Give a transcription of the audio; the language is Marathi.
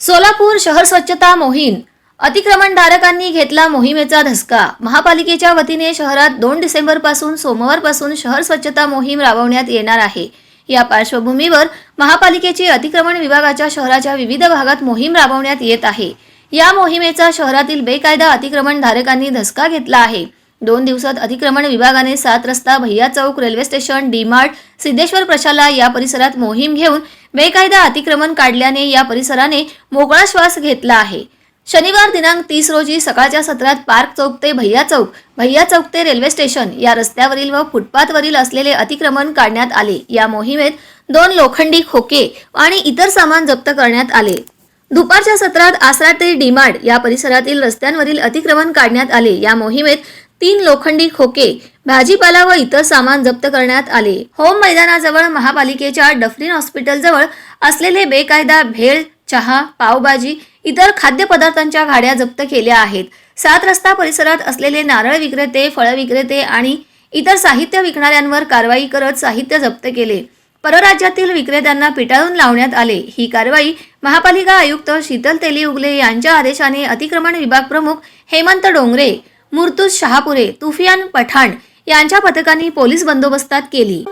सोलापूर शहर स्वच्छता मोहीम. अतिक्रमणधारकांनी घेतला मोहिमेचा धसका. महापालिकेच्या वतीने शहरात दोन डिसेंबरपासून सोमवारपासून शहर स्वच्छता मोहीम राबवण्यात येणार आहे. या पार्श्वभूमीवर महापालिकेची अतिक्रमण विभागाच्या शहराच्या विविध भागात मोहीम राबवण्यात येत आहे. या मोहिमेचा शहरातील बेकायदा अतिक्रमणधारकांनी धसका घेतला आहे. दोन दिवसात अतिक्रमण विभागाने सात रस्ता भैया चौक railway station D Mart Siddheshwar प्रशाला या परिसरात मोहीम घेऊन बेकायदा अतिक्रमण काढल्याने या परिसराने मोकळा श्वास घेतला आहे. शनिवार दिनांक तीस रोजी सकाळच्या सत्रात पार्क चौक ते भैया चौक भैया चौक ते रेल्वे स्टेशन या रस्त्यावरील व फुटपाथवरील असलेले अतिक्रमण काढण्यात आले. या मोहिमेत दोन लोखंडी खोके आणि इतर सामान जप्त करण्यात आले. दुपारच्या सत्रात आसरा ते डीमार्ट या परिसरातील रस्त्यांवरील अतिक्रमण काढण्यात आले. या मोहिमेत तीन लोखंडी खोके भाजीपाला व इतर सामान जप्त करण्यात आले. होम मैदानाजवळ महापालिकेच्या डफरीन हॉस्पिटलजवळ असलेले बेकायदा भेळ चहा पावभाजी इतर खाद्यपदार्थांच्या गाड्या जप्त केल्या आहेत. सात रस्ता परिसरात असलेले नारळ विक्रेते फळ विक्रेते आणि इतर साहित्य विकणाऱ्यांवर कारवाई करत साहित्य जप्त केले. परराज्यातील विक्रेत्यांना पिटाळून लावण्यात आले. ही कारवाई महापालिका आयुक्त शीतल तेली उगले यांच्या आदेशाने अतिक्रमण विभाग प्रमुख हेमंत डोंगरे मुर्तुज शहापुरे तुफियान पठाण यांच्या पथकांनी पोलीस बंदोबस्तात केली.